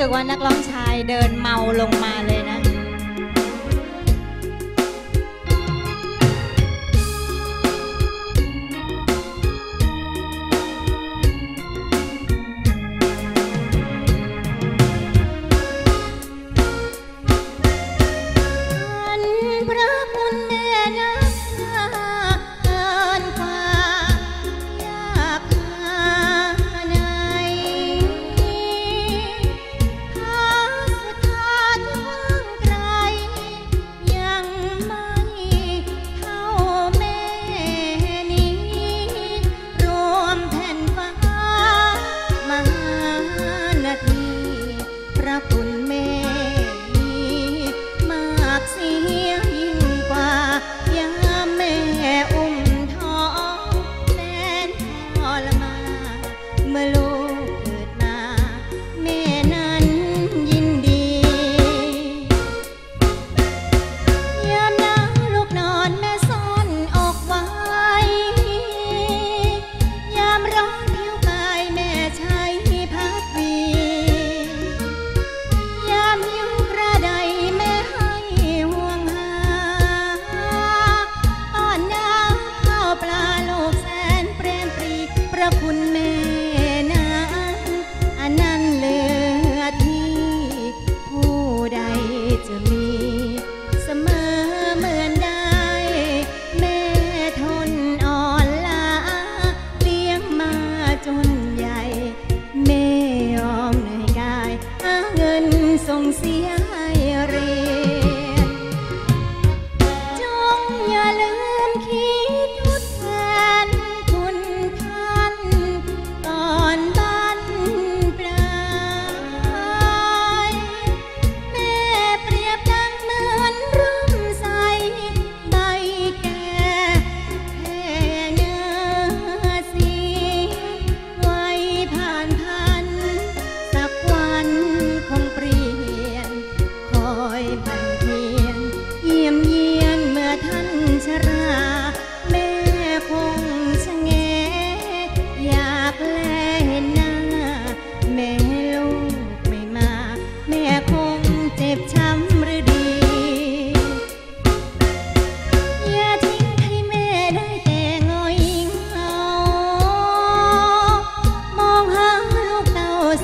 สึกว่านักร้องชายเดินเมาลงมาเลย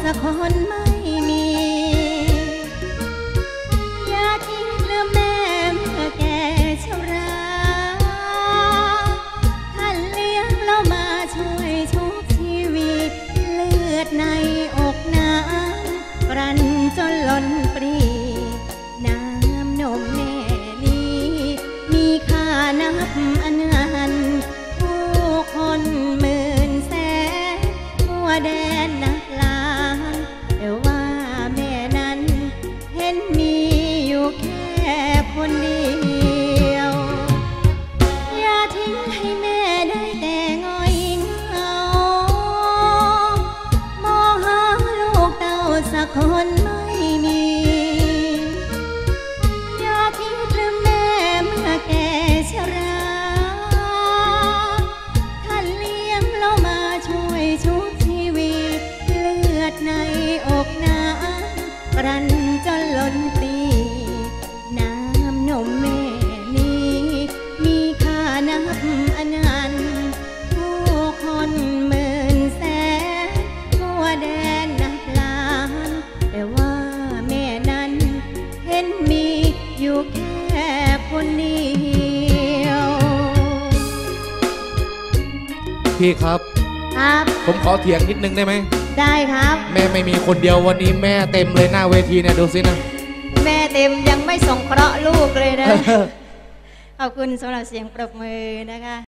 นคร พี่ครับ ครับ ผมขอเถียงนิดนึงได้ไหม ได้ครับ แม่ไม่มีคนเดียววันนี้แม่เต็มเลยหน้าเวทีเนี่ยดูสินะ แม่เต็มยังไม่ส่งเคราะห์ลูกเลยนะ ขอบคุณสำหรับเสียงปรบมือนะคะ